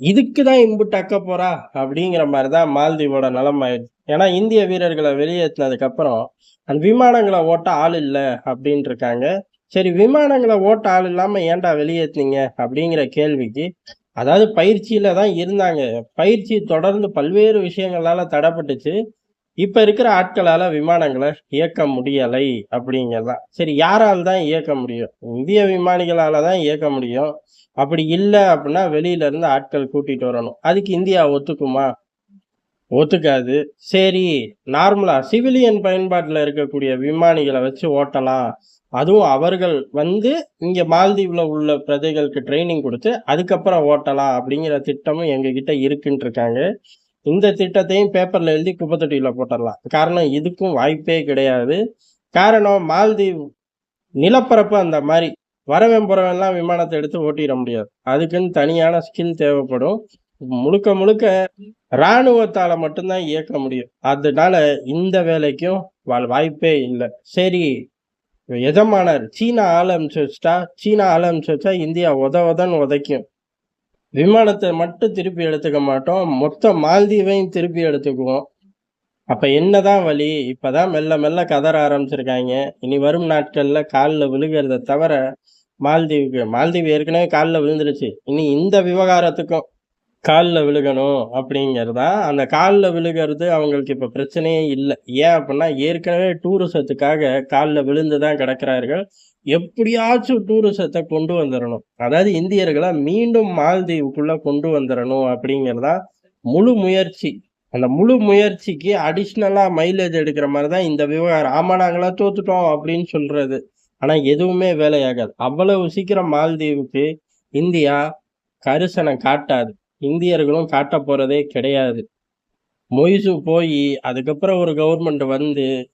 இதுக்கு தான் இம்புட்டு அக்க போறா? அப்படிங்கிற மாதிரி தான் மால்தீவோட நிலம் ஆயிடுச்சு ஏன்னா இந்திய வீரர்களை வெளியேற்றினதுக்கப்புறம் அந்த விமானங்களை ஓட்ட ஆள் இல்லை அப்படின்ட்டு இருக்காங்க சரி விமானங்களை ஓட்ட ஆள் இல்லாமல் ஏன்டா வெளியேற்றினீங்க? அப்படிங்கிற கேள்விக்கு அதாவது பயிற்சியில தான் இருந்தாங்க. பயிற்சி தொடர்ந்து பல்வேறு விஷயங்களால தடைப்பட்டுச்சு. இப்ப இருக்கிற ஆட்களால விமானங்களை இயக்க முடியலை அப்படிங்கிறதான் சரி யாரால் தான் இயக்க முடியும்? இந்திய விமானிகளால தான் இயக்க முடியும். அப்படி இல்லை அப்படின்னா வெளியில இருந்து ஆட்கள் கூட்டிட்டு வரணும். அதுக்கு இந்தியா ஒத்துக்குமா? ஒத்துக்காது. சரி நார்மலா சிவிலியன் பயன்பாட்டில் இருக்கக்கூடிய விமானிகளை வச்சு ஓட்டலாம். அதுவும் அவர்கள் வந்து இங்க மால்தீவ்ல உள்ள பிரஜைகளுக்கு ட்ரைனிங் கொடுத்து அதுக்கப்புறம் ஓட்டலாம் அப்படிங்கிற திட்டமும் எங்ககிட்ட இருக்குன்ட்டு இருக்காங்க. இந்த திட்டத்தையும் பேப்பரில் எழுதி குப்பத்தொட்டியில் போட்டுடலாம். காரணம் இதுக்கும் வாய்ப்பே கிடையாது. காரணம் மால்தீவ் நிலப்பரப்பு அந்த மாதிரி. வரவன் புறவெல்லாம் விமானத்தை எடுத்து ஓட்டிட முடியாது. அதுக்குன்னு தனியான ஸ்கில் தேவைப்படும். முழுக்க முழுக்க இராணுவத்தால் மட்டும்தான் இயக்க முடியும். அதனால இந்த வேலைக்கும் வாய்ப்பே இல்லை. சரி எஜமானர் சீனா ஆள் அனுப்பிச்சு வச்சுட்டா சீனா ஆள் அனுப்பிச்சு வச்சா இந்தியா உத உதன்னு உதைக்கும். விமானத்தை மட்டும் திருப்பி எடுத்துக்க மாட்டோம். மொத்த மால்தீவையும் திருப்பி எடுத்துக்குவோம். அப்போ என்னதான் வழி இப்பதான் மெல்ல மெல்ல கதற ஆரம்பிச்சிருக்காங்க. இனி வரும் நாட்களில் காலில் விழுகிறத தவிர மால்தீவுக்கு மால்தீவு ஏற்கனவே காலில் விழுந்துருச்சு. இனி இந்த விவகாரத்துக்கும் காலில் விழுகணும் அப்படிங்கிறதா? அந்த காலில் விழுகிறது அவங்களுக்கு இப்போ பிரச்சனையே இல்லை. ஏன் அப்படின்னா ஏற்கனவே டூரிசத்துக்காக காலில் விழுந்து தான் கிடக்கிறார்கள். எப்படியாச்சும் டூரிசத்தை கொண்டு வந்துடணும் அதாவது இந்தியர்களை மீண்டும் மால்தீவுக்குள்ளே கொண்டு வந்துடணும் அப்படிங்கிறதா முழு முயற்சி. அந்த முழு முயற்சிக்கு அடிஷ்னலாக மைலேஜ் எடுக்கிற மாதிரி தான் இந்த விவகாரம். ஆமா நாங்களாம் தோத்துட்டோம் அப்படின்னு சொல்கிறது ஆனால் எதுவுமே வேலையாகாது. அவ்வளவு சீக்கிரம் மால்தீவுக்கு இந்தியா கரிசனை காட்டாது. இந்தியர்களும் காட்ட போகிறதே கிடையாது. மொய்சு போய் அதுக்கப்புறம் ஒரு கவர்மெண்ட் வந்து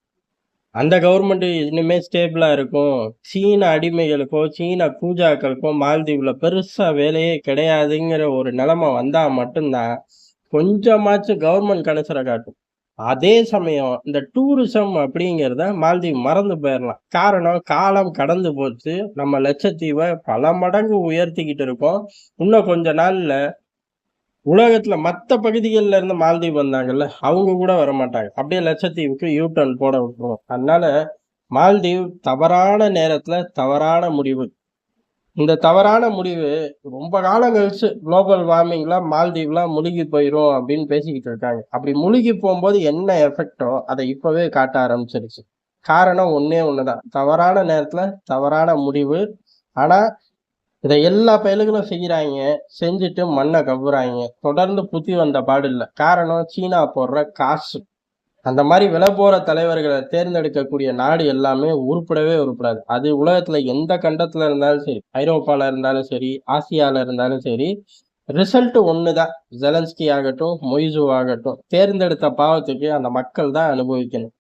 அந்த கவர்மெண்ட் இன்னுமே ஸ்டேபிளாக இருக்கும். சீன அடிமைகளுக்கோ சீன பூஜாக்களுக்கோ மால்தீவில் பெருசாக வேலையே கிடையாதுங்கிற ஒரு நிலமை வந்தால் மட்டும்தான் கொஞ்சமாச்சும் கவர்மெண்ட் கணசரை காட்டும். அதே சமயம் இந்த டூரிசம் அப்படிங்கிறத மால்தீவ் மறந்து போயிடலாம். காரணம் காலம் கடந்து போச்சு. நம்ம லட்சத்தீவை பல மடங்கு உயர்த்திக்கிட்டு இருக்கோம். இன்னும் கொஞ்ச நாளில் உலகத்துல மற்ற பகுதிகளில் இருந்து மால்தீவ் வந்தாங்கல்ல அவங்க கூட வர மாட்டாங்க அப்படியே லட்சத்தீவுக்கு யூ டர்ன் போட விட்டுருவோம் அதனால மால்தீவ் தவறான நேரத்துல தவறான முடிவு. இந்த தவறான முடிவு ரொம்ப காலம் கழிச்சு குளோபல் வார்மிங்லாம் மால்தீவ்லாம் முழுகி போயிடும் அப்படின்னு பேசிக்கிட்டு இருக்காங்க. அப்படி முழுகி போகும்போது என்ன எஃபெக்டோ அதை இப்பவே காட்ட ஆரம்பிச்சிருச்சு. காரணம் ஒண்ணே ஒண்ணுதான். தவறான நேரத்துல தவறான முடிவு. ஆனா இதை எல்லா பயலுகளும் செய்கிறாங்க செஞ்சுட்டு மண்ணை கவ்வுறாங்க. தொடர்ந்து புத்தி வந்த பாடு இல்லை காரணம் சீனா போடுற காசு. அந்த மாதிரி விலை போகிற தலைவர்களை தேர்ந்தெடுக்கக்கூடிய நாடு எல்லாமே உருப்படவே உருப்படாது. அது உலகத்தில் எந்த கண்டத்தில் இருந்தாலும் சரி ஐரோப்பாவில் இருந்தாலும் சரி ஆசியாவில் இருந்தாலும் சரி ரிசல்ட் தான் ஜெலன்ஸ்கி ஆகட்டும் மொய்சு ஆகட்டும். தேர்ந்தெடுத்த பாவத்துக்கு அந்த மக்கள் தான் அனுபவிக்கணும்.